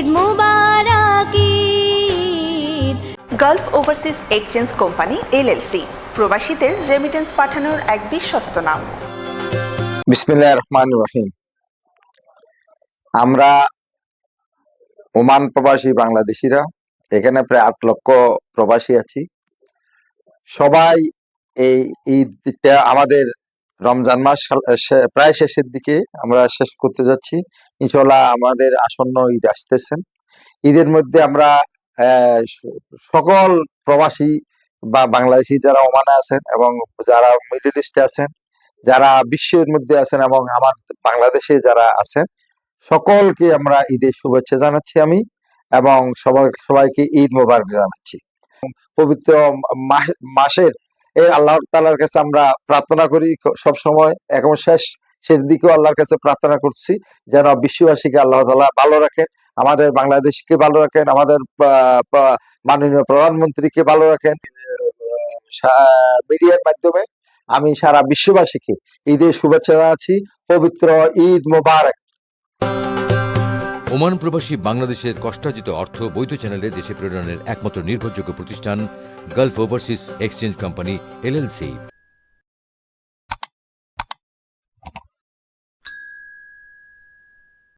ঈদ মুবারক Gulf Overseas Exchange Company LLC. প্রবাসীদের remittance পাঠানোর এক বিশ্বস্ত নাম। বিসমিল্লাহ রহমান রহিম। আমরা ওমান প্রবাসী বাংলাদেশিরা এখানে প্রায় আট লক্ষ প্রবাসী আছি। সবাই এই ঈদটা আমাদের রমজান মাস প্রায় শেষের দিকে আমরা শেষ করতে যাচ্ছি। ইনশাল্লাহ আমাদের আসন্ন ঈদ আসতেছেন ঈদের মধ্যে আমরা সকল প্রবাসী বা বাংলাদেশি যারা ওমানে আছেন এবং যারা মিডল ইস্টে আছেন, যারা বিশ্বের মধ্যে আছেন এবং আমার বাংলাদেশে যারা আছেন, সকলকে আমরা ঈদের শুভেচ্ছা জানাচ্ছি আমি এবং সবাই সবাইকে ঈদ মোবারক জানাচ্ছি। পবিত্র মাস- মাসের এই আল্লাহ তালার কাছে আমরা প্রার্থনা করি সব সময়। এখন শেষ শেষ দিকেও আল্লাহর কাছে প্রার্থনা করছি। যেন বিশ্ববাসীকে আল্লাহ তালা ভালো রাখেন, আমাদের বাংলাদেশকে ভালো রাখেন, আমাদের মাননীয় প্রধানমন্ত্রীকে ভালো রাখেন। মিডিয়ার মাধ্যমে আমি সারা বিশ্ববাসীকে ঈদের শুভেচ্ছা জানাচ্ছি। পবিত্র ঈদ মোবারক। ওমান প্রবাসী বাংলাদেশের কষ্টার্জিত অর্থ বৈধ চ্যানেলে দেশে প্রেরণের একমাত্র নির্ভরযোগ্য প্রতিষ্ঠান Gulf Overseas Exchange Company LLC